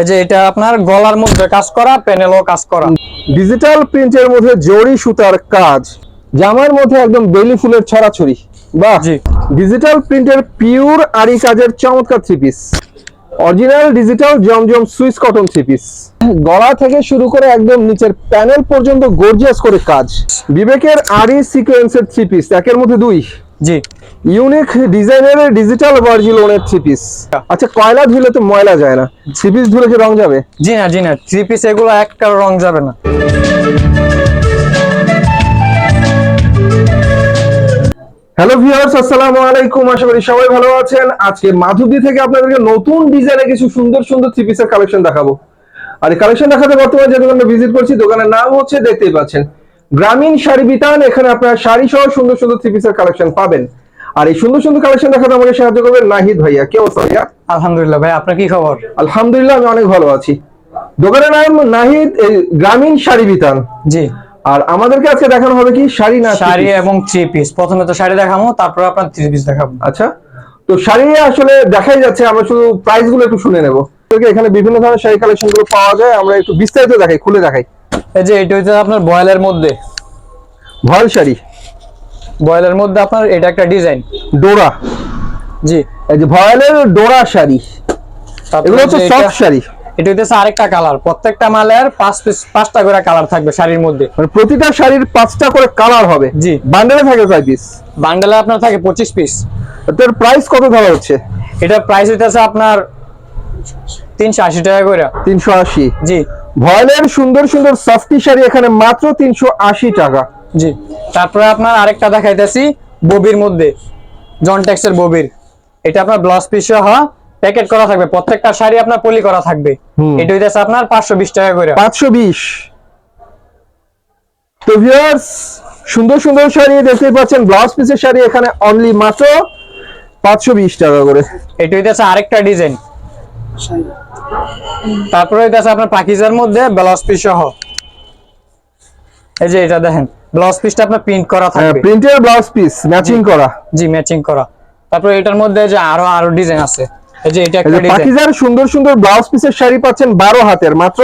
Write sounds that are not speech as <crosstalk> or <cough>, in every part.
এই যে এটা আপনার গলার মধ্যে কাজ করা প্যানেলও কাজ করা। ডিজিটাল প্রিন্টের মধ্যে জরি সুতার কাজ। জামার মধ্যে একদম বেলি ফুলের ছড়াছড়ি। বাহ! জি। ডিজিটাল প্রিন্টের পিওর আরি কাজের চমৎকার three piece original digital Zamzam Swiss cotton three piece গলা থেকে শুরু করে একদম নিচের প্যানেল পর্যন্ত গর্জিয়াস করে কাজ। বিবেকের আরি সিকোয়েন্সের থ্রি পিস একের মধ্যে দুই। জি। ইউনিক ডিজাইনের ডিজিটাল ভার্জিলনের থ্রি পিস আচ্ছা কয়লা ধুলে তো ময়লা যায় না। থ্রি পিস ধুলে কি রং যাবে? জি না জি না। থ্রি পিস এগুলো একটা রং যাবে না। হ্যালো ভিউয়ার্স আসসালামু আলাইকুম। আশা করি সবাই ভালো আছেন। আজকে মাধবদী থেকে আপনাদেরকে নতুন ডিজাইনে কিছু সুন্দর সুন্দর থ্রি পিসের কালেকশন দেখাবো। আর এই কালেকশন দেখাতে বর্তমানে যে দোকানটা ভিজিট করছি দোকানের নাম হচ্ছে দেখতেই পাচ্ছেন। গ্রামীণ শাড়ি বিতান এখানে আপনারা শাড়ি সহ সুন্দর সুন্দর থ্রি পিসের কালেকশন পাবেন। আর এই সুন্দর সুন্দর কালেকশন দেখাতে আমাকে সাহায্য করবেন নাহিদ ভাইয়া। কে অবস্থা ভাইয়া? আলহামদুলিল্লাহ ভাই আপনার কি খবর? আলহামদুলিল্লাহ আমি অনেক ভালো আছি। দোকানের নাম নাহিদ গ্রামীণ শাড়ি বিতান। জি। আর আমাদেরকে আজকে দেখানো হবে কি? শাড়ি না শাড়ি এবং থ্রি পিস প্রথমে তো শাড়ি দেখাবো তারপর আপনার থ্রি পিস দেখাবো। আচ্ছা তো শাড়ি আসলে দেখাই যাচ্ছে আমরা শুধু প্রাইসগুলো একটু শুনে নেব। এখানে বিভিন্ন ধরনের শাড়ি কালেকশনগুলো পাওয়া যায় আমরা একটু বিস্তারিত দেখাই খুলে দেখাই। এই যে এটা হচ্ছে আপনার বয়েলের মধ্যে। ভয়েল শাড়ি। বয়েলের মধ্যে আপনার এটা একটা ডিজাইন। ডোরা। জি। এই যে ভয়েলের ডোরা শাড়ি। এগুলো হচ্ছে সফট শাড়ি। এটা হচ্ছে আরেকটা কালার। প্রত্যেকটা মালের পাঁচ পিস পাঁচটা করে কালার থাকবে শাড়ির মধ্যে। মানে প্রতিটা শাড়ির পাঁচটা করে কালার হবে। জি। বান্ডেলে থাকে কয় পিস বান্ডেলে আপনার থাকে পঁচিশ পিস তোর প্রাইস কত ধরা হচ্ছে? এটা প্রাইস হইতেছে আপনার তিনশো আশি টাকা করে তিনশো আশি। জি। ভয়েলের সুন্দর সুন্দর সফটি শাড়ি এখানে মাত্র তিনশো আশি টাকা। জি তারপরে আপনার আরেকটা দেখাইতেছি ববির মধ্যে জনটেক্সের ববির। এটা আপনার ব্লাউজ পিস সহ প্যাকেট করা থাকবে প্রত্যেকটা শাড়ি আপনার পলি করা থাকবে। এটা হইতেছে আপনার পাঁচশো বিশ টাকা করে। পাঁচশো বিশ। তো ভিউয়ার্স সুন্দর সুন্দর শাড়ি দেখতেই পাচ্ছেন ব্লাউজ পিসের শাড়ি এখানে অনলি মাত্র পাঁচশো বিশ টাকা করে। এটা হইতেছে আরেকটা ডিজাইন তারপরে হইতেছে আপনার পাকিজার মধ্যে ব্লাউজ পিস সহ। এই যে এটা দেখেন ব্লাউজ পিসটা আপনার প্রিন্ট করা থাকবে। প্রিন্টের ব্লাউজ পিস ম্যাচিং করা। জি ম্যাচিং করা। তারপরে এটার মধ্যে যে আরও আরও ডিজাইন আছে। এই যে এটা একটা পাকিজার সুন্দর সুন্দর ব্লাউজ পিসের শাড়ি পাচ্ছেন বারো হাতের মাত্র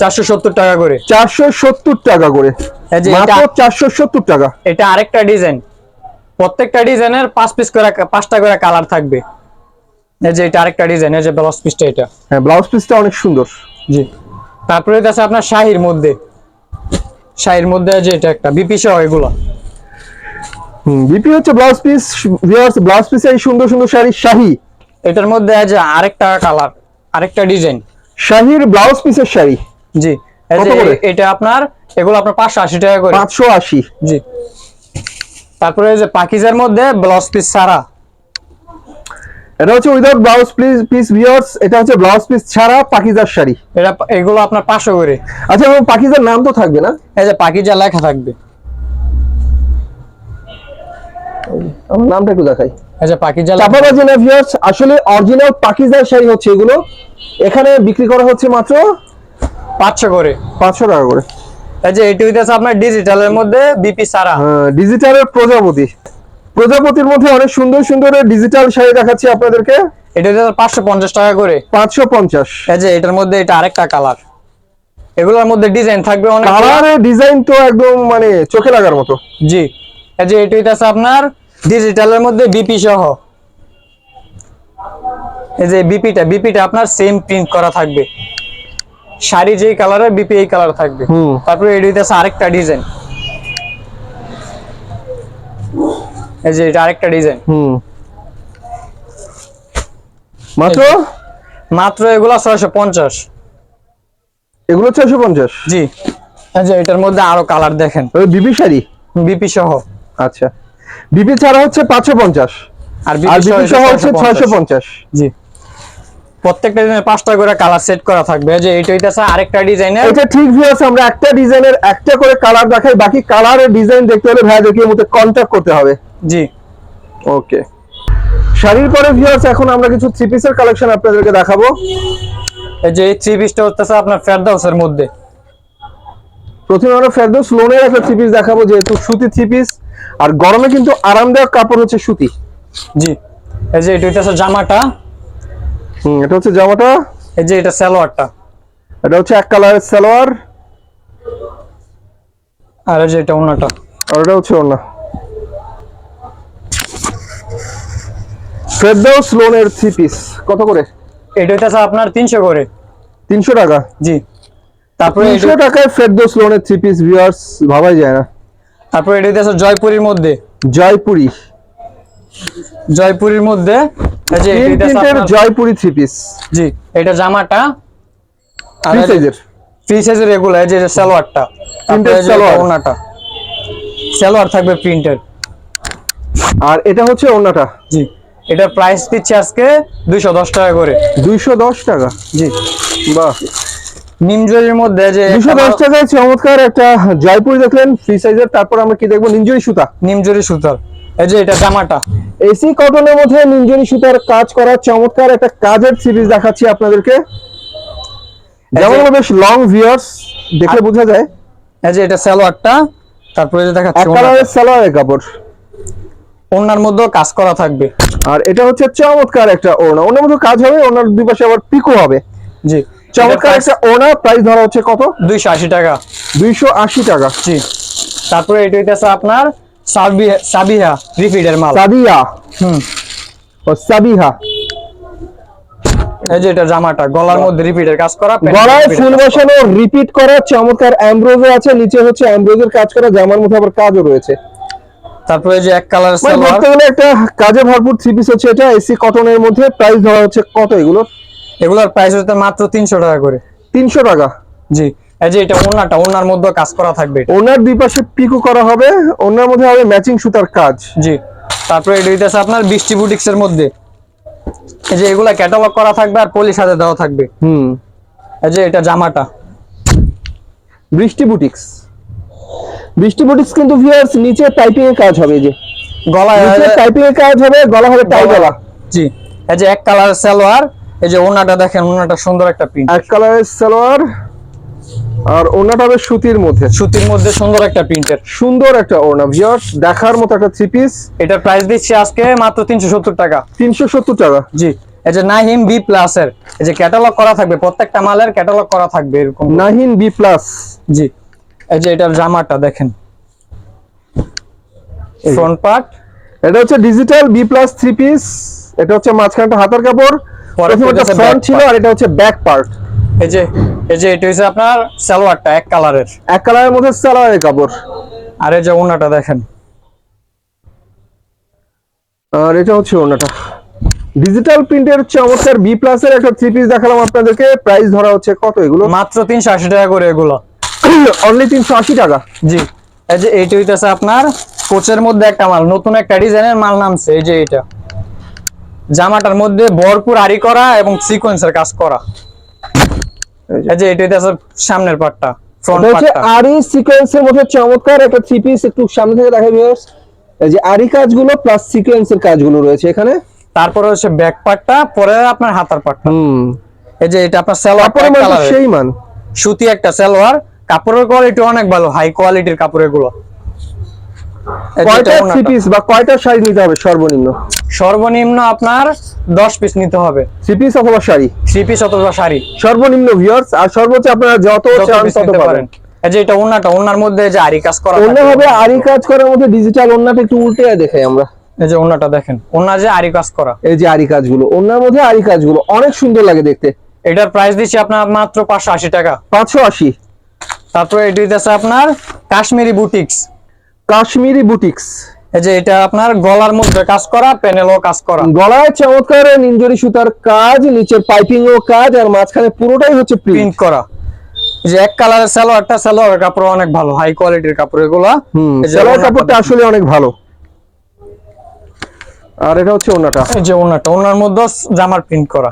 চারশো সত্তর টাকা করে। চারশো সত্তর টাকা করে। এই যে এটা চারশো সত্তর টাকা। এটা আরেকটা ডিজাইন প্রত্যেকটা ডিজাইনের পাঁচ পিস করে পাঁচটা করে কালার থাকবে। এই যে এটা আরেকটা ডিজাইন এই যে ব্লাউজ পিসটা এটা। হ্যাঁ ব্লাউজ পিসটা অনেক সুন্দর। জি। তারপরে আছে আপনার শাহির মধ্যে। শাহির মধ্যে যে এটা একটা বিপি সহ এগুলো। বিপি হচ্ছে ব্লাউজ পিস ভিউয়ার্স ব্লাউজ পিসে এই সুন্দর সুন্দর শাড়ি শাহি। এটার মধ্যে আছে আরেকটা কালার আরেকটা ডিজাইন শাহির ব্লাউজ পিসের শাড়ি। জি? এটা আপনার এগুলো আপনার পাঁচশো আশি টাকা করে। পাঁচশো আশি। জি। তারপরে এই যে পাকিজার মধ্যে ব্লাউজ পিস ছাড়া এটা হচ্ছে without blouse piece piece viewers এটা হচ্ছে ব্লাউজ পিস ছাড়া পাকিজার শাড়ি। এটা এগুলো আপনার পাঁচশো করে। আচ্ছা এবং পাকিজার নাম তো থাকবে না? এই যে পাকিজা লেখা থাকবে। আমার নামটা একটু দেখাই। যে পাকিজা লেখা- চাপাবাজি না ভিউয়ার্স আসলে অরিজিনাল পাকিজার শাড়ি হচ্ছে এগুলো। এখানে বিক্রি করা হচ্ছে মাত্র পাঁচশো করে। পাঁচশো টাকা করে। এই যে এটি হইতেছে আপনার ডিজিটালের মধ্যে বিপি সারা। ডিজিটালের প্রজাপতি। প্রজাপতির মধ্যে অনেক সুন্দর সুন্দর ডিজিটাল শাড়ি দেখাচ্ছি আপনাদেরকে। এটা পাঁচশো পঞ্চাশ টাকা করে। পাঁচশো পঞ্চাশ। এই যে এটার মধ্যে এটা আরেকটা কালার এগুলোর মধ্যে ডিজাইন থাকবে অনেক। কালারের ডিজাইন তো একদম মানে চোখে লাগার মতো। জি। এই যে এটি হইতেছে আপনার ডিজিটালের মধ্যে বিপি সহ। এই যে বিপিটা বিপিটা আপনার সেম প্রিন্ট করা থাকবে। শাড়ি যেই কালারের বিপি এই কালার থাকবে। তারপরে এটি হইতেছে আরেকটা ডিজাইন এই যে এটা আরেকটা ডিজাইন। হুম। মাত্র? মাত্র এগুলা ছয়শো পঞ্চাশ। এগুলো ছয়শো পঞ্চাশ? জি। এই যে এটার মধ্যে আরও কালার দেখেন। ওই বিপি শাড়ি? বিপি সহ। আচ্ছা। বিপি ছাড়া হচ্ছে পাঁচশো পঞ্চাশ। আর আর বিপি বিপি সহ হচ্ছে ছয়শো পঞ্চাশ। জি। প্রত্যেকটা ডিজাইনে পাঁচটা করে কালার সেট করা থাকবে। যে এটা হইতেছে আরেকটা ডিজাইনের। এটা ঠিক ভিউয়ার্স আমরা একটা ডিজাইনের একটা করে কালার দেখাই বাকি কালারের ডিজাইন দেখতে হলে ভাই দেখিয়ে মতো কন্ট্যাক্ট করতে হবে। জি। ওকে শাড়ির পরে ভিউয়ার্স এখন আমরা কিছু থ্রি পিসের কালেকশন আপনাদেরকে দেখাবো। এই যে এই থ্রি পিসটা হচ্ছে আপনার ফেরদাউসের মধ্যে। প্রথমে আমরা ফেরদৌস লোনের একটা থ্রি পিস দেখাবো যেহেতু সুতি থ্রি পিস আর গরমে কিন্তু আরামদায়ক কাপড় হচ্ছে সুতি। জি। এই যে এটা হইতেছে জামাটা। হুম এটা হচ্ছে জামাটা? এই যে এটা সালোয়ারটা। এটা হচ্ছে এক কালারের সালোয়ার। আর এই যে এটা আর এটা হচ্ছে ওনা ফেরদৌস লোনের থ্রি পিস কত করে? এটা হইতেছে আপনার তিনশো করে। তিনশো টাকা? জি। তারপরে তিনশো এটা- টাকায় ফেরদৌস লোনের থ্রি পিস ভিউয়ার্স ভাবাই যায় না। তারপরে এটা হইতেছে জয়পুরীর মধ্যে। জয়পুরি। জয়পুরীর মধ্যে এটা জয়পুরি থ্রি পিস জি এটা জামাটা। থ্রি সাইজের ফ্রি সাইজের এগুলো এই যে যে সালোয়ারটা। এটা সালোয়ার। থাকবে আর এটা হচ্ছে ওনাটা জি এটার প্রাইস দিচ্ছে আজকে দুইশো দশ টাকা করে। দুইশো দশ টাকা? জি। বাহ। নিমজরির মধ্যে যে দুশো একটা দশ টাকায় চমৎকার একটা জয়পুরি দেখলেন ফ্রি সাইজের তারপর আমরা কি দেখব? নিঞ্জুরি সুতা। নিমজরি সুতার। এই যে এটা জামাটা। এসি কটনের মধ্যে নিঞ্জুরি সুতার কাজ করা চমৎকার একটা কাজের সিরিজ দেখাচ্ছি আপনাদেরকে। যেমন বেশ লং ভিউয়ার্স দেখলে বোঝা যায়। এই যে এটা সালোয়ারটা তারপরে দেখাচ্ছি কালারের সালোয়ারের কাপড়। ওনার মধ্যেও কাজ করা থাকবে। আর এটা হচ্ছে চমৎকার একটা ওড়না। ওনার মধ্যে কাজ হবে ওনার দুই পাশে আবার পিকো হবে। জি। চমৎকার একটা ওড়না প্রাইস ধরা হচ্ছে কত? দুইশো আশি টাকা। দুইশো আশি টাকা। জি। তারপরে এটা হইতেছে আপনার সাবিহা সাবিহা রিফিডের মাল। সাদিয়া হুম। ও সাবিহা। এই যে এটা জামাটা গলার মধ্যে রিপিটের কাজ করা গলায় ফুল বসানো রিপিট করা চমৎকার অ্যাম্ব্রোজও আছে নিচে হচ্ছে অ্যাম্ব্রোজের কাজ করা জামার মধ্যে আবার কাজও রয়েছে। তারপরে যে এক কালার মানে বলতে গেলে একটা কাজে ভরপুর থ্রি পিস হচ্ছে এটা এসি কটনের মধ্যে প্রাইস ধরা হচ্ছে কত এগুলো এগুলোর প্রাইস হচ্ছে মাত্র তিনশো টাকা করে। তিনশো টাকা। জি। এই যে এটা ওনাটা ওনার মধ্যে কাজ করা থাকবে ওনার দুই পাশে পিকো করা হবে ওনার মধ্যে হবে ম্যাচিং সুতার কাজ। জি। তারপরে এটা হইতেছে আপনার বৃষ্টি বুটিক্স এর মধ্যে। এই যে এগুলা ক্যাটালগ করা থাকবে আর পলি সাথে দেওয়া থাকবে। হুম। এই যে এটা জামাটা। বৃষ্টি বুটিক্স বৃষ্টি বুটিক্স কিন্তু ভিউয়ার্স নিচে টাইপিং এর কাজ হবে এই যে। গলায় টাইপিং এর কাজ হবে গলা হবে টাই গলা। জি। এই যে এক কালার সালোয়ার এই যে ওনাটা দেখেন ওনাটা সুন্দর একটা প্রিন্ট এক কালারের সালোয়ার আর ওনাটা হবে সুতির মধ্যে। সুতির মধ্যে সুন্দর একটা প্রিন্টের। সুন্দর একটা ওড়না ভিউয়ার্স দেখার মতো একটা থ্রি পিস এটার প্রাইস দিচ্ছি আজকে মাত্র তিনশো সত্তর টাকা। তিনশো সত্তর টাকা। জি এই যে নাহিম বি প্লাস এর এই যে ক্যাটালগ করা থাকবে প্রত্যেকটা মালের ক্যাটালগ করা থাকবে এরকম। নাহিন বি প্লাস জি এই যে এটার জামাটা দেখেন। ফ্রন্ট পার্ট এটা হচ্ছে digital B plus three piece এটা হচ্ছে মাঝখানটা হাতের কাপড়। পরে প্রথমে ফ্রন্ট ছিল আর এটা হচ্ছে ব্যাক পার্ট এই যে এই যে এটা হচ্ছে আপনার সালোয়ারটা এক কালারের। এক কালারের মধ্যে সালোয়ারের কাপড়। আর এই যে ওনাটা দেখেন। আর এটা হচ্ছে ওনাটা ডিজিটাল প্রিন্টের চমৎকার বি প্লাস এর একটা থ্রি পিস দেখালাম আপনাদেরকে। প্রাইস ধরা হচ্ছে কত এগুলো? মাত্র তিনশো আশি টাকা করে এগুলো। <coughs> অনলি তিনশো আশি টাকা। জি। এই যে এইটা হইতেছে আপনার কোচের মধ্যে একটা মাল। নতুন একটা ডিজাইনের মাল নামছে। এই যে এটা জামাটার মধ্যে ভরপুর আরি করা এবং সিকোয়েন্সের কাজ করা। এই যে। এটা হইতেছে সামনের পার্টটা ফ্রন্ট পার্টটা সিকোয়েন্সের মধ্যে চমৎকার একটা থ্রি পিস একটু সামনে থেকে দেখাই ভিউয়ার্স এই যে আরি কাজগুলো প্লাস সিকোয়েন্সের কাজগুলো রয়েছে এখানে। তারপরে হচ্ছে ব্যাক পার্টটা পরে আপনার হাতার পার্টটা হুম। এই যে এটা আপনার সালোয়ার সেই মান সুতি একটা সালোয়ার কাপড়ের কোয়ালিটি অনেক ভালো হাই কোয়ালিটির কাপড়ের এটা কয়টা থ্রি। পিস বা কয়টা সাইজ নিতে হবে সর্বনিম্ন? সর্বনিম্ন আপনার দশ পিস নিতে হবে। থ্রি পিস অথবা শাড়ি? থ্রি পিস অথবা শাড়ি। সর্বনিম্ন ভিউয়ার্স আর সর্বোচ্চ আপনারা যত চান তত পারেন। যে এটা ওন্নাটা ওন্নার মধ্যে যে আরি কাজ করা থাকে। হবে আরি কাজ করার মধ্যে ডিজিটাল ওন্নাটা একটু উল্টে দেখাই আমরা। এই যে ওন্নাটা দেখেন ওন্না যে আরি কাজ করা। এই যে আরি কাজগুলো ওন্নার মধ্যে আরি কাজগুলো অনেক সুন্দর লাগে দেখতে। এটার প্রাইস দিচ্ছি আপনার মাত্র পাঁচশো আশি টাকা। পাঁচশো আশি। তারপরে এটি দিতেছে আপনার কাশ্মীরি বুটিক্স কাশ্মীরি বুটিক্স। এই যে এটা আপনার গলার মধ্যে কাজ করা প্যানেলও কাজ করা। গলায় চমৎকার নিঞ্জরি সুতার কাজ নিচের পাইপিং ও কাজ আর মাঝখানে পুরোটাই হচ্ছে প্রিন্ট করা। যে এক কালারের সালোয়ারটা সালোয়ারের কাপড় অনেক ভালো হাই কোয়ালিটির কাপড় এগুলো। সেলোয়ার কাপড়টা আসলে অনেক ভালো। আর এটা হচ্ছে ওনাটা। এই যে ওনাটা ওনার মধ্যে জামার প্রিন্ট করা।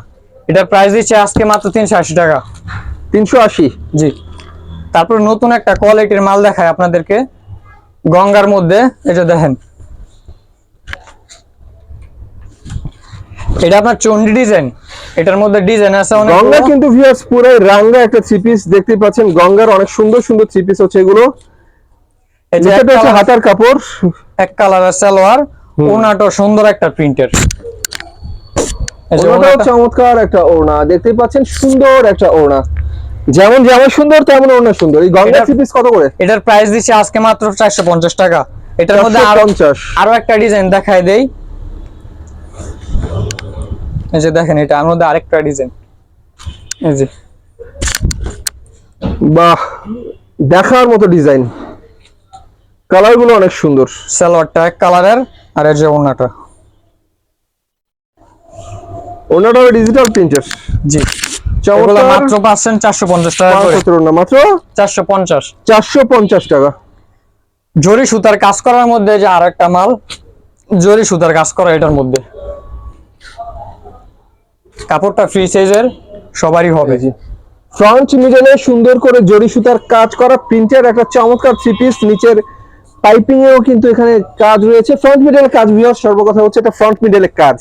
এটার প্রাইস দিচ্ছে আজকে মাত্র তিনশো আশি টাকা। তিনশো আশি। জি। তারপর নতুন একটা কোয়ালিটির মাল দেখায় আপনাদেরকে। গঙ্গার মধ্যে এটা দেখেন। এটা আপনার চন্ডি ডিজাইন। এটার মধ্যে ডিজাইন আছে অনেক। গঙ্গা কিন্তু ভিউয়ার্স পুরাই রাঙ্গা একটা থ্রি পিস দেখতে পাচ্ছেন। গঙ্গার অনেক সুন্দর সুন্দর থ্রি পিস হচ্ছে এগুলো। যে হচ্ছে হাতার কাপড়। এক কালারের সালোয়ার। ওনাটো সুন্দর একটা প্রিন্টের ওনাটাও চমৎকার একটা ওড়না। দেখতেই পাচ্ছেন সুন্দর একটা ওড়না। যেমন যেমন সুন্দর তেমন ওড়না সুন্দর। এই গঙ্গা এটা- থ্রি পিস কত করে? এটার প্রাইস দিচ্ছে আজকে মাত্র চারশো পঞ্চাশ টাকা। এটার মধ্যে আরও আরও একটা ডিজাইন দেখায় দেই। এই যে দেখেন এটা এর মধ্যে আরেকটা ডিজাইন এই যে। বাহ দেখার মতো ডিজাইন কালারগুলো অনেক সুন্দর। সালোয়ারটা এক কালারের আর এই যে ওড়নাটা। ওড়নাটা ডিজিটাল প্রিন্টার জি। মাত্র পাচ্ছেন চারশো পঞ্চাশ টাকা করে। মাত্র? চারশো পঞ্চাশ। চারশো পঞ্চাশ টাকা। জরি সুতার কাজ করার মধ্যে যে আর একটা মাল জরি সুতার কাজ করা এটার মধ্যে। কাপড়টা ফ্রি সাইজের সবারই হবে। ফ্রন্ট মিডলে সুন্দর করে জরি সুতার কাজ করা প্রিন্টের একটা চমৎকার থ্রি পিস নিচের পাইপিং এও কিন্তু এখানে কাজ রয়েছে। ফ্রন্ট মিডলের কাজ বিহার সর্বকথা হচ্ছে এটা ফ্রন্ট মিডলের কাজ।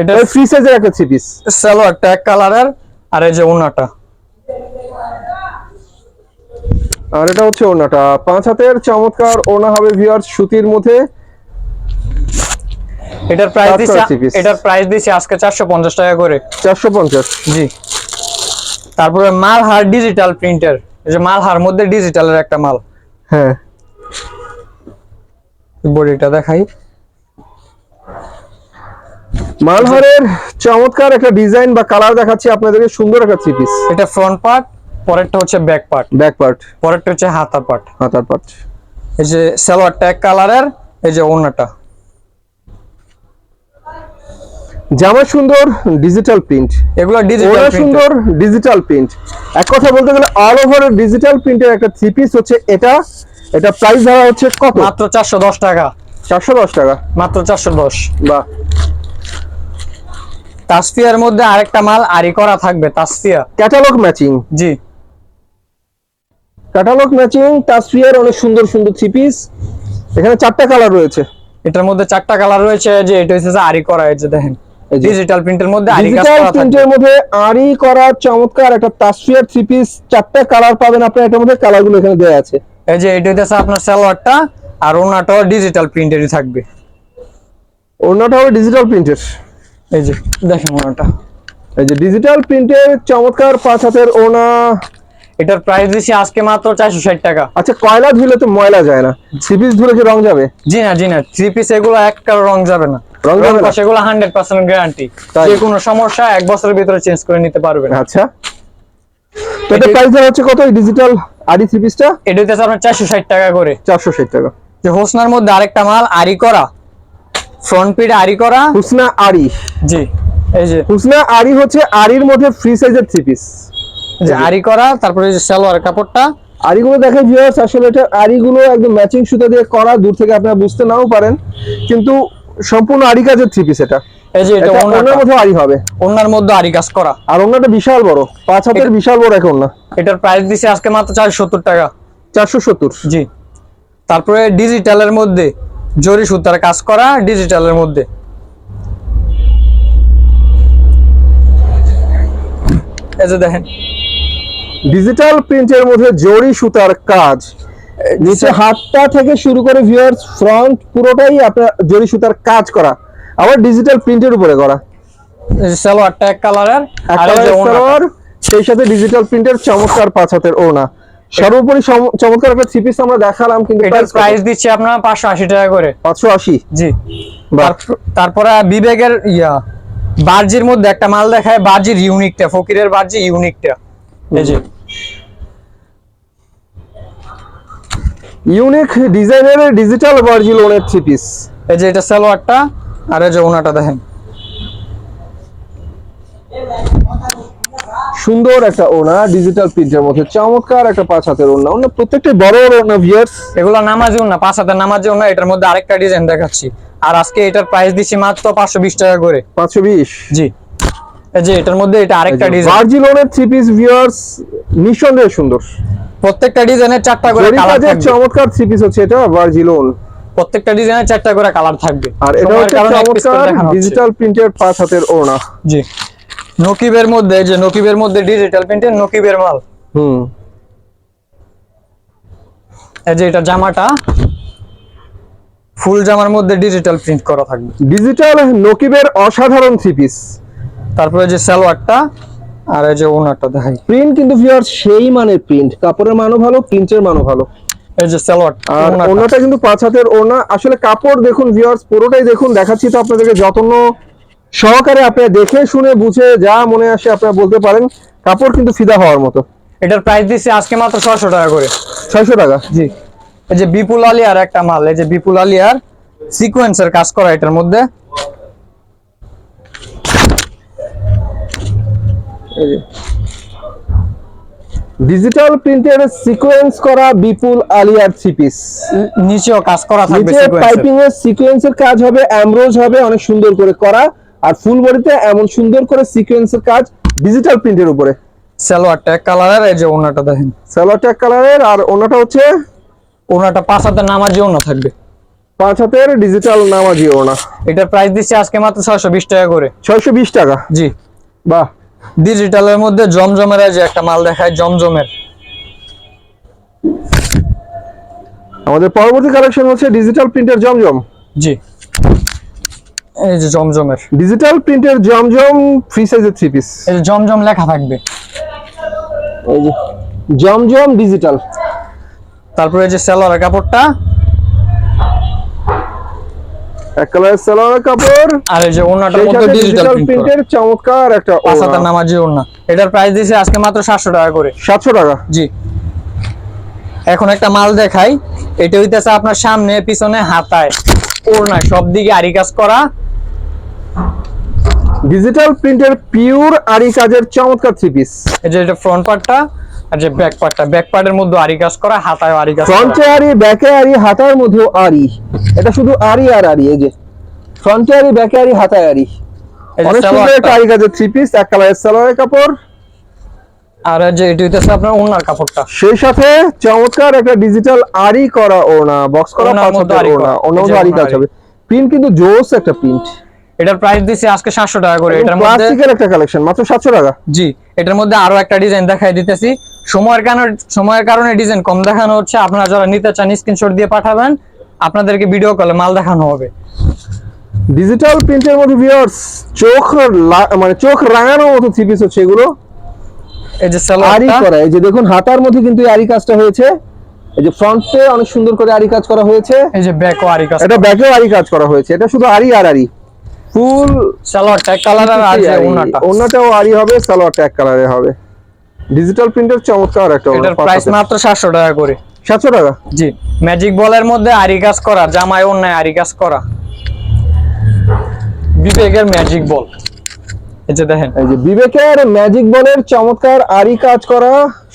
এটা ফ্রি সাইজের একটা থ্রি পিস সালোয়ারটা এক কালারের আর এই যে ওড়নাটা। আর এটা হচ্ছে ওড়নাটা। পাঁচ হাতের চমৎকার ওনা হবে ভিউয়ার্স সুতির মধ্যে। এটার প্রাইস piece। এটার প্রাইস দিচ্ছে আজকে চারশো পঞ্চাশ টাকা করে। চারশো পঞ্চাশ। জি। তারপরে মাল হার ডিজিটাল প্রিন্টার এই যে মালহার মধ্যে ডিজিটালের একটা মাল। হ্যাঁ। বডিটা দেখাই। মালহারের চমৎকার একটা ডিজাইন বা কালার দেখাচ্ছি আপনাদেরকে সুন্দর একটা থ্রি পিস এটা ফ্রন্ট পার্ট পরেরটা হচ্ছে ব্যাক পার্ট ব্যাক পার্ট পরেরটা হচ্ছে হাতার পার্ট হাতার পার্ট এই যে সালোয়ারটা এক কালারের এই যে ওড়নাটা। জামা সুন্দর ডিজিটাল প্রিন্ট এগুলো ডিজিটাল সুন্দর ডিজিটাল প্রিন্ট এক কথা বলতে গেলে অল ওভার ডিজিটাল প্রিন্টের একটা থ্রি পিস হচ্ছে এটা। এটা প্রাইস ধরা হচ্ছে কত? মাত্র চারশো দশ টাকা। চারশো দশ টাকা। মাত্র চারশো দশ। বা তাসফিয়ার মধ্যে আরেকটা মাল আরি করা থাকবে তাসফিয়া। ক্যাটালগ ম্যাচিং জি। ক্যাটালগ ম্যাচিং তাসফিয়ার অনেক সুন্দর সুন্দর থ্রি পিস এখানে চারটা কালার রয়েছে। এটার মধ্যে চারটা কালার রয়েছে যে এটা হচ্ছে আরি করা যে দেখেন। ডিজিটাল প্রিন্টের মধ্যে আরি ডিজিটাল প্রিন্টের মধ্যে আরি করা চমৎকার একটা তাসফিয়ার থ্রি পিস চারটা কালার পাবেন আপনার এটার মধ্যে কালারগুলো এখানে দেওয়া আছে। এই যে এটা হচ্ছে আপনার সালোয়ারটা আর ওনাটাও ডিজিটাল প্রিন্টেরই থাকবে। অন্যটা হবে ডিজিটাল প্রিন্টের এই যে দেখেন ওনাটা। এই যে ডিজিটাল প্রিন্টের চমৎকার পাঁচ হাতের ওনা। এটার প্রাইস দিচ্ছি আজকে মাত্র চারশো ষাট টাকা। আচ্ছা কয়লা ধুলে তো ময়লা যায় না? থ্রি পিস ধুলে কি রং যাবে? জি না জি না থ্রি পিস এগুলো একটা রং যাবে না। রং যাবে না? সেগুলো হান্ড্রেড পার্সেন্ট গ্যারান্টি তাই? যে কোনো সমস্যা এক বছরের ভিতরে চেঞ্জ করে নিতে পারবেন। আচ্ছা। তো এটা প্রাইস হচ্ছে কত এই ডিজিটাল আরি থ্রি পিসটা এটা হচ্ছে আপনার চারশো ষাট টাকা করে। চারশো ষাট টাকা। যে হোসনার মধ্যে আরেকটা মাল আরি করা। ফ্রন্ট পিট আরি করা। হুসনা আরি জি এই যে। হুসনা আরি হচ্ছে আরির মধ্যে ফ্রি সাইজের থ্রি পিস যে আরি করা তারপরে যে সালোয়ার কাপড়টা। আরিগুলো দেখে ভিউয়ার্স আসলে এটা আরিগুলো একদম ম্যাচিং সুতা দিয়ে করা দূর থেকে আপনারা বুঝতে নাও পারেন। কিন্তু সম্পূর্ণ আরি কাজের থ্রি পিস এটা। এই যে এটা ওনার মধ্যে আরি হবে। ওনার মধ্যে আরি কাজ করা। আর ওনাটা বিশাল বড়। পাঁচ হাতের বিশাল বড় এক ওনা এটার প্রাইস দিছে আজকে মাত্র চারশো সত্তর টাকা। চারশো সত্তর। জি। তারপরে ডিজিটালের মধ্যে জরি সুতার কাজ করা ডিজিটালের মধ্যে। এই যে দেখেন। ডিজিটাল প্রিন্টের মধ্যে জরি সুতার কাজ। নিচে হাতটা থেকে শুরু করে ভিউয়ার্স ফ্রন্ট পুরোটাই আপনার জরি সুতার কাজ করা। আবার ডিজিটাল প্রিন্টের উপরে করা। সালোয়ারটা এক কালারের আর সেই সাথে ডিজিটাল প্রিন্টের চমৎকার পাঁচ হাতের ওড়না। সর্বোপরি চমৎকার একটা থ্রি পিস আমরা দেখালাম কিন্তু এটার প্রাইস দিচ্ছে আপনার পাঁচশো আশি টাকা করে। পাঁচশো আশি? জি। বাহ। তারপ- তারপরে বিবেকের ইয়া বার্জির মধ্যে একটা মাল দেখায় বার্জির ইউনিকটা ফকিরের বার্জি ইউনিকটা এই যে। ইউনিক ডিজাইনের ডিজিটাল ভার্জিল ওনের থ্রি পিস এই যে এটা সালোয়ারটা আর এই যে ওনাটা দেখেন। সুন্দর একটা ওনা ডিজিটাল প্রিন্টের মধ্যে চমৎকার একটা পাঁচ হাতের ওনা ওনা প্রত্যেকটা বড় বড় ওনা ভিউয়ার্স এগুলো নামাজিও না পাঁচ হাতের নামাজিও না এটার মধ্যে আরেকটা ডিজাইন দেখাচ্ছি। আর আজকে এটার প্রাইস দিচ্ছি মাত্র পাঁচশো বিশ টাকা করে। পাঁচশো বিশ। জি। যে এটার মধ্যে এটা আরেকটা ডিজাইন ভার্জিল ওনের থ্রি পিস ভিউয়ার্স নিঃসন্দেহে সুন্দর। প্রত্যেকটা ডিজাইনের চারটা করে কালার থাকবে। চমৎকার থ্রি পিস হচ্ছে এটা ভার্জিল ওন প্রত্যেকটা ডিজাইনের চারটা করে কালার থাকবে। আর এটা হচ্ছে চমৎকার। ডিজিটাল প্রিন্টের পাঁচ হাতের ওনা জি। নকিবের মধ্যে যে নকিবের মধ্যে ডিজিটাল প্রিন্টের নকিবের মাল। হুম। এই যে এটা জামাটা ফুল জামার মধ্যে ডিজিটাল প্রিন্ট করা থাকবে। ডিজিটাল নকিবের অসাধারণ থ্রি পিস তারপরে যে সালোয়ারটা আর এই যে ওনারটা দেখাই। প্রিন্ট কিন্তু ভিউয়ার্স সেই মানের প্রিন্ট কাপড়ের মানও ভালো প্রিন্টের মানও ভালো। এই যে সালোয়ার আর ওনাটা কিন্তু পাঁচ হাতের ওনা আসলে কাপড় দেখুন ভিউয়ার্স পুরোটাই দেখুন। দেখাচ্ছি তো আপনাদেরকে যত্ন সহকারে আপনারা দেখে শুনে বুঝে যা মনে আসে আপনারা বলতে পারেন। কাপড় কিন্তু ফিদা হওয়ার মতো। এটার প্রাইস দিচ্ছি আজকে মাত্র ছশো টাকা করে। ছয়শো টাকা? জি। এই যে বিপুল আলিয়ার একটা মাল এই যে বিপুল আলিয়ার সিকোয়েন্সের কাজ করা এটার মধ্যে। ডিজিটাল প্রিন্টের সিকোয়েন্স করা বিপুল আলিয়ার থ্রি পিস নিচেও কাজ করা থাকবে পাইপিং এর সিকোয়েন্সের কাজ হবে এমব্রোজ হবে অনেক সুন্দর করে করা। আর ফুল বডিতে এমন সুন্দর করে সিকোয়েন্সের কাজ ডিজিটাল প্রিন্টের উপরে। সালোয়ারটা এক কালারের এই যে ওনাটা দেখেন। সালোয়ারটা এক কালারের আর ওনাটা হচ্ছে ওনাটা পাঁচ হাতের নামাজি ওনা থাকবে। পাঁচ হাতের ডিজিটাল নামাজি ওনা এটার প্রাইস দিচ্ছি আজকে মাত্র ছয়শো বিশ টাকা করে। ছয়শো বিশ টাকা? জি। বাহ। ডিজিটালের মধ্যে জমজমের যে একটা মাল দেখায় জমজমের। আমাদের পরবর্তী কালেকশন হচ্ছে ডিজিটাল প্রিন্টের জমজম। জি। এই যে জমজমের। ডিজিটাল প্রিন্টের জমজম ফ্রি সাইজের থ্রি পিস এই যে জমজম লেখা থাকবে। এই যে জমজম ডিজিটাল তারপরে এই যে সালোয়ারের কাপড়টা। এক কালারের সালোয়ার কাপড়। আর এই যে ওনাটার সেই মধ্যে ডিজিটাল প্রিন্টের চমৎকার একটা হাতের নামাজি ওনা এটার প্রাইস দিয়েছে আজকে মাত্র সাতশো টাকা করে। সাতশো টাকা। জি। এখন একটা মাল দেখাই। এটা হইতেছে আপনার সামনে পিছনে হাতায়। ওড়নায় সব দিকে আরি কাজ করা। ডিজিটাল প্রিন্টের পিওর আরি কাজের চমৎকার থ্রি পিস এই যে এটা ফ্রন্ট পার্টটা আর যে ব্যাক পার্টটা ব্যাক পার্টের মধ্যে আরি কাজ করা হাতায় আরি কাজ ফ্রন্টে আরি ব্যাকে আরি হাতার মধ্যেও আরি এটা শুধু আরি আর আরি এই যে। ফ্রন্টে আরি ব্যাকে আরি হাতায় আরি অনেক সুন্দর একটা আরি কাজের থ্রি পিস এক কালারের সালোয়ারের কাপড়। আর যে এটা হইতেছে আপনার ওনার কাপড়টা। সেই সাথে চমৎকার একটা ডিজিটাল আরি করা ওনা বক্স করা ওনা আরি কাজ হবে। প্রিন্ট কিন্তু জোস একটা প্রিন্ট এটার প্রাইস দিছি আজকে সাতশো টাকা করে। এটার মধ্যে ক্লাসিক্যাল একটা কালেকশন মাত্র সাতশো টাকা। জি এটার মধ্যে আরও একটা ডিজাইন দেখাই দিতেছি। সময়ের কারণে সময়ের কারণে ডিজাইন কম দেখানো হচ্ছে। আপনারা যারা নিতে চান স্ক্রিনশট দিয়ে পাঠাবেন। আপনাদেরকে ভিডিও কলে মাল দেখানো হবে। ডিজিটাল প্রিন্টের মধ্যে ভিউয়ার্স চোখ মানে চোখ রাঙানোর মতো থ্রি পিস হচ্ছে এগুলো। এই যে আরি করা এই যে দেখুন হাতার মধ্যে কিন্তু আরি কাজটা হয়েছে। এই যে ফ্রন্টে অনেক সুন্দর করে আরি কাজ করা হয়েছে। এই যে ব্যাক ও আরি কাজ এটা ব্যাকেও আরি কাজ করা হয়েছে। এটা শুধু আরি আর আরি ফুল সালোয়ারটা কালার আর যে ওনাটা। ওনাটাও আরি হবে সালোয়ারটা এক কালারে হবে। ডিজিটাল প্রিন্টের চমৎকার একটা এটার প্রাইস মাত্র সাতশো টাকা করে। সাতশো টাকা? জি। ম্যাজিক বলের মধ্যে আরি কাজ করা জামায় অন্যায় আরি কাজ করা। বিবেকের ম্যাজিক বল এই যে দেখেন। এই যে বিবেকের ম্যাজিক বলের চমৎকার আরি কাজ করা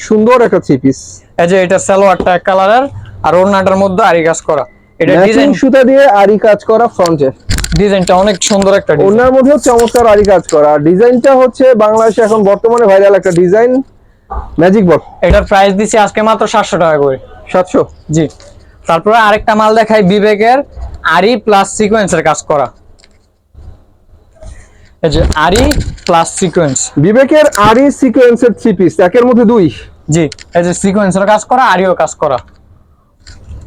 সুন্দর একটা থ্রি পিস এই যে এটা সালোয়ারটা এক কালারের আর ওড়নাটার মধ্যে আরি কাজ করা। এটা ডিজাইন সুতা দিয়ে আরি কাজ করা ফ্রন্টে ডিজাইনটা অনেক সুন্দর একটা ডিজাইন ওনার মধ্যেও চমৎকার আরি কাজ করা। আর ডিজাইনটা হচ্ছে বাংলাদেশে এখন বর্তমানে ভাইরাল একটা ডিজাইন ম্যাজিক বল এটার প্রাইস দিচ্ছি আজকে মাত্র সাতশো টাকা করে। সাতশো? জি। তারপরে আরেকটা মাল দেখাই বিবেকের আরি প্লাস সিকোয়েন্সের কাজ করা। এই যে আরি প্লাস সিকোয়েন্স বিবেকের আরি সিকোয়েন্সের থ্রি পিস একের মধ্যে দুই। জি এই যে সিকোয়েন্সের কাজ করা আরিও কাজ করা।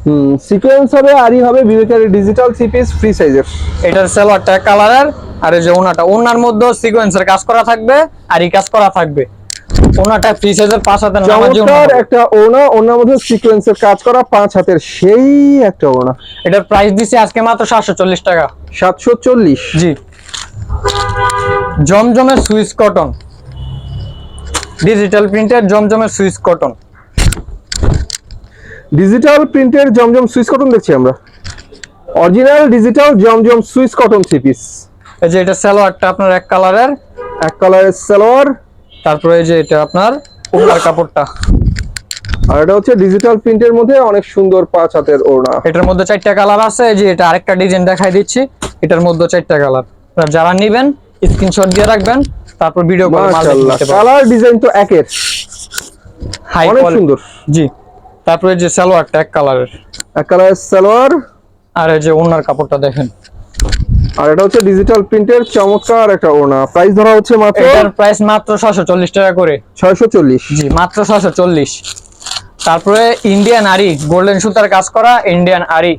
হুম সিকোয়েন্স হবে আরি হবে বিবেকের ডিজিটাল থ্রি পিস ফ্রি সাইজের এটার সালোয়ারটা কালারের আর এই যে ওনাটা ওনার মধ্যেও সিকোয়েন্সের কাজ করা থাকবে আরি কাজ করা থাকবে। ওনাটা ফ্রি সাইজের পাঁচ হাতের নামাজি একটা ওনা ওনার মধ্যে সিকোয়েন্সের কাজ করা পাঁচ হাতের সেই একটা ওনা। এটার প্রাইস দিছি আজকে মাত্র সাতশো চল্লিশ টাকা। সাতশো চল্লিশ। জি। জমজমের সুইচ কটন। ডিজিটাল প্রিন্টের জমজমের সুইচ কটন। ডিজিটাল প্রিন্টের জমজম সুইচ কটন দেখছি আমরা। Original digital Zamzam Swiss cotton three piece এই যে এটা সালোয়ারটা আপনার এক কালারের। এক কালারের সালোয়ার। তারপরে এই যে এটা আপনার ওনার কাপড়টা। আর এটা হচ্ছে ডিজিটাল প্রিন্টের মধ্যে অনেক সুন্দর পাঁচ হাতের ওড়না। এটার মধ্যে চারটা কালার আছে। এই যে এটা আরেকটা ডিজাইন দেখাই দিচ্ছি। এটার মধ্যে চারটা কালার। যারা নিবেন স্ক্রিনশট দিয়ে রাখবেন তারপর ভিডিও কল মাল দেখে মাশাআল্লাহ কালার ডিজাইন তো একের। হাই কোয়ালিটি সুন্দর। জি তারপরে যে সালোয়ারটা এক কালারের এক কালারের সালোয়ার। আর এই যে ওনার কাপড়টা দেখেন। আর এটা হচ্ছে ডিজিটাল প্রিন্টের চমৎকার একটা ওড়না। প্রাইস ধরা হচ্ছে মাত্র এটার প্রাইস মাত্র ছশো চল্লিশ টাকা করে। ছয়শো চল্লিশ। জি মাত্র ছশো চল্লিশ। তারপরে ইন্ডিয়ান আরি গোল্ডেন সুতার কাজ করা ইন্ডিয়ান আরি।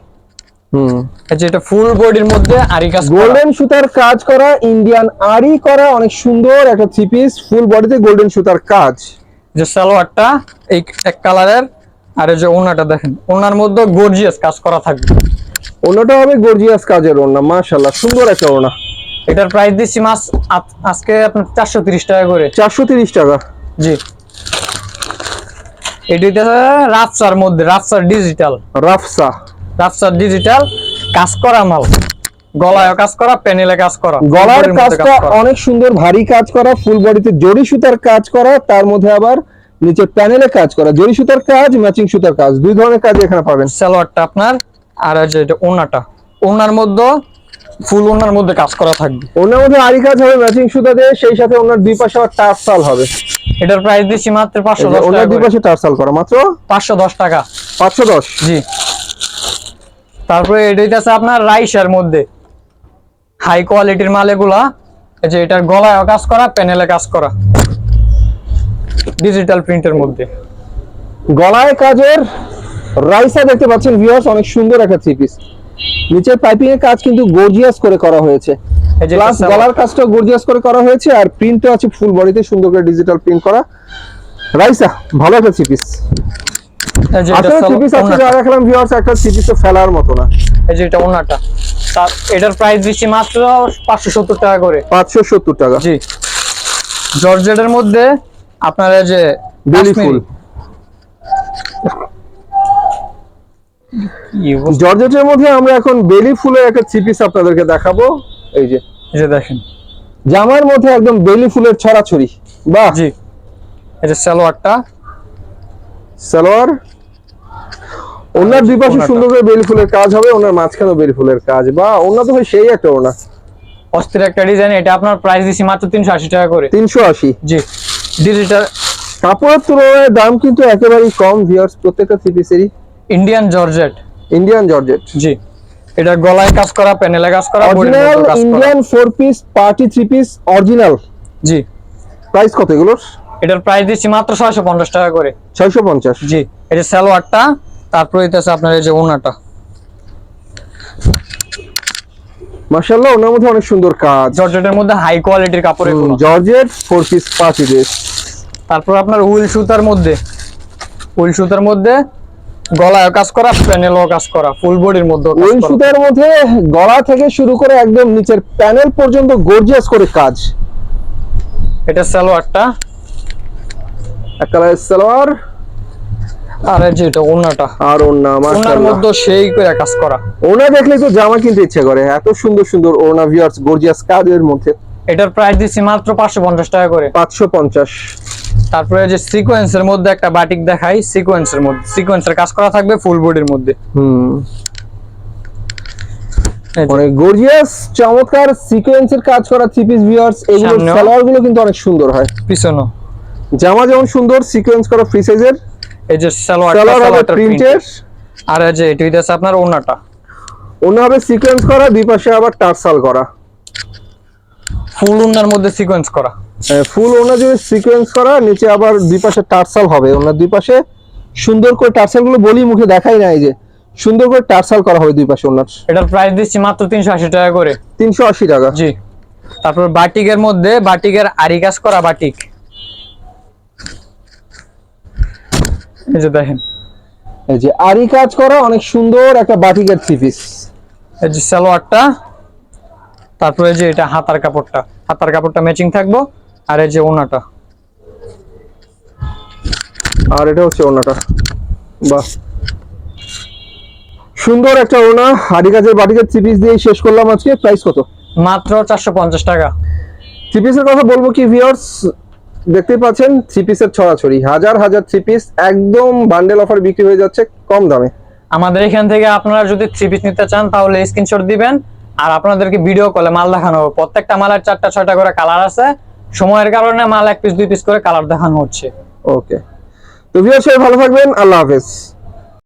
যে এটা ফুল বডির মধ্যে আরি কাজ গোল্ডেন সুতার কাজ করা ইন্ডিয়ান আরি করা অনেক সুন্দর একটা থ্রি পিস ফুল বডিতে গোল্ডেন সুতার কাজ। যে সালোয়ারটা এই এক কালারের আর এই যে ওনাটা দেখেন ওনার মধ্যে গর্জিয়াস কাজ করা থাকবে। অন্যটা হবে গর্জিয়াস কাজের ওড়না মাশাল্লাহ সুন্দর একটা ওড়না এটার প্রাইস দিচ্ছি মাস আজ- আজকে আপনার চারশো তিরিশ টাকা করে। চারশো তিরিশ টাকা। জি। এটি রাফসার মধ্যে রাফসার ডিজিটাল রাফসা। রাফসার ডিজিটাল কাজ করা মাল। গলায় কাজ করা প্যানেলে কাজ করা গলার কাজটা অনেক সুন্দর ভারী কাজ করা ফুল বডিতে জরি সুতার কাজ করা তার মধ্যে আবার নিচে প্যানেলে কাজ করা। জরি সুতার কাজ ম্যাচিং সুতার কাজ দুই ধরনের কাজ এখানে পাবেন। সালোয়ারটা আপনার আর যে এটা ওনাটা। ওনার মধ্যে ফুল ওনার মধ্যে কাজ করা থাকবে। ওনার মধ্যে আরি কাজ হবে ম্যাচিং সুতা দিয়ে সেই সাথে ওনার দুই পাশে আবার টার্সাল হবে। এটার প্রাইস দিচ্ছি মাত্র পাঁচশো দশ ওনার দুই পাশে টার্সাল করা মাত্র? পাঁচশো দশ টাকা। পাঁচশো দশ? জি। তারপরে এটা হইতেছে আপনার রাইসের মধ্যে। হাই কোয়ালিটির মাল এগুলা এই যে এটার গলায় কাজ করা প্যানেলে কাজ করা। ডিজিটাল প্রিন্টের মধ্যে। গলায় কাজের রাইসা দেখতে পাচ্ছেন ভিউয়ার্স অনেক সুন্দর একটা থ্রি পিস নিচের পাইপিং এর কাজ কিন্তু গর্জিয়াস করে করা হয়েছে। এই যে প্লাস গলার কাজটা গর্জিয়াস করে করা হয়েছে আর প্রিন্টও আছে ফুল বডিতে সুন্দর করে ডিজিটাল প্রিন্ট করা। রাইসা ভালো একটা থ্রি পিস আসলে থ্রি আজকে যা রাখলাম ভিউয়ার্স একটা থ্রি পিস ফেলার মতো না। এই যে এটা ওনাটা। তার এটার প্রাইস দিচ্ছি মাত্র পাঁচশো সত্তর টাকা করে। পাঁচশো সত্তর টাকা। জি। জর্জেটের মধ্যে আপনার যে বেলি ফুল জর্জেটের মধ্যে আমরা এখন বেলি ফুলের একটা থ্রি পিস আপনাদেরকে দেখাবো। এই যে। এই যে দেখেন। জামার মধ্যে একদম বেলি ফুলের ছড়াছড়ি। বাহ! জি। যে সালোয়ারটা। সালোয়ার। ওনার দুই পাশে সুন্দর করে বেলি ফুলের কাজ হবে ওনার মাঝখানেও বেলি ফুলের কাজ। বা ওনা তো ভাই সেই একটা ওনা অস্থির একটা ডিজাইন এটা আপনার প্রাইস দিচ্ছি মাত্র তিনশো আশি টাকা করে। তিনশো আশি। জি ডিজিটাল কাপড়ের তুলনায় দাম কিন্তু একেবারেই কম ভিউয়ার্স প্রত্যেকটা থ্রি পিসেরই ইন্ডিয়ান জর্জেট ইন্ডিয়ান জর্জেট জি এটা গলায় কাজ করা প্যানেলে কাজ করা original. Indian four piece party three piece original জি। প্রাইস কত এগুলোর? এটার প্রাইস দিচ্ছি মাত্র ছয়শো পঞ্চাশ টাকা করে। ছয়শো পঞ্চাশ। জি এটা সালোয়ারটা তারপরে হইতেছে আপনার এই যে ওনাটা। মার্শাল্লাহ ওনার মধ্যে অনেক সুন্দর কাজ। জর্জেটের মধ্যে হাই কোয়ালিটির কাপড় এগুলো। Georgette four piece party dress তারপর আপনার উইল সুতার মধ্যে। উইল সুতার মধ্যে গলায় কাজ করা প্যানেলও কাজ করা ফুল বডির মধ্যে ওই সুতার মধ্যে গলা থেকে শুরু করে একদম নিচের প্যানেল পর্যন্ত গর্জিয়াস করে কাজ। এটা সালোয়ারটা। এক কালারের সালোয়ার। আর এই যে এটা ওনাটা আর ওনার মাশাআল্লাহ। মধ্যে সেই করে কাজ করা। ওনা দেখলে তো জামা কিনতে ইচ্ছে করে। এত সুন্দর সুন্দর ওনা ভিউয়ার্স গর্জিয়াস কাজের মধ্যে। এটার প্রাইস দিচ্ছি মাত্র পাঁচশো পঞ্চাশ টাকা করে। পাঁচশো পঞ্চাশ। তারপরে যে সিকোয়েন্সের মধ্যে একটা বাটিক দেখাই সিকোয়েন্সের মধ্যে সিকোয়েন্সের কাজ করা থাকবে ফুল বডির মধ্যে। হুম। অনেক গর্জিয়াস চমৎকার সিকোয়েন্সের কাজ করা থ্রি পিস ভিউয়ার্স এগুলো সামনেও। সালোয়ারগুলো কিন্তু অনেক সুন্দর হয়। পিছনও। জামা যেমন সুন্দর সিকোয়েন্স করা ফ্রি সাইজের এই যে সালোয়ার সালোয়ার প্রিন্টের। আর এই যে এটা হইতেছে আপনার ওনাটা অন্য হবে সিকোয়েন্স করা দুই পাশে আবার টার্সাল করা। ফুল ওনার মধ্যে সিকোয়েন্স করা। ফুল ওনা যদি সিকোয়েন্স করা নিচে আবার দুই পাশে টার্সাল হবে। ওনার দুই পাশে সুন্দর করে টার্সালগুলো বলি মুখে দেখাই নাই যে সুন্দর করে টার্সাল করা হবে দুই পাশে ওনার এটার প্রাইস দিচ্ছি মাত্র তিনশো আশি টাকা করে। তিনশো আশি টাকা। জি। তারপর বাটিকের মধ্যে বাটিকের আরি কাজ করা বাটিক। এই যে দেখেন। এই যে আরি কাজ করা অনেক সুন্দর একটা বাটিকের থ্রি পিস এই যে সালোয়ারটা তারপরে যে এটা হাতার কাপড়টা। হাতার কাপড়টা ম্যাচিং থাকব আর এই যে ওনাটা। আর এটা হচ্ছে ওনাটা। বাহ। সুন্দর একটা ওনা আরি কাজের বাটিকের থ্রি পিস দিয়ে শেষ করলাম আজকে। প্রাইস কত? মাত্র চারশো পঞ্চাশ টাকা। থ্রি পিসের কথা বলব কি ভিউয়ার্স দেখতেই পাচ্ছেন থ্রি পিসের ছড়াছড়ি। হাজার হাজার থ্রি পিস একদম বান্ডেল অফার বিক্রি হয়ে যাচ্ছে কম দামে। আমাদের এখান থেকে আপনারা যদি থ্রি পিস নিতে চান তাহলে স্ক্রিনশট দিবেন। আর আপনাদেরকে ভিডিও কলে মাল দেখানো হবে। প্রত্যেকটা মালের চারটা ছয়টা করে কালার আছে। সময়ের কারণে মাল এক পিস দুই পিস করে কালার দেখানো হচ্ছে। ওকে তো ভিডিও সবাই ভালো থাকবেন। আল্লাহ হাফেজ।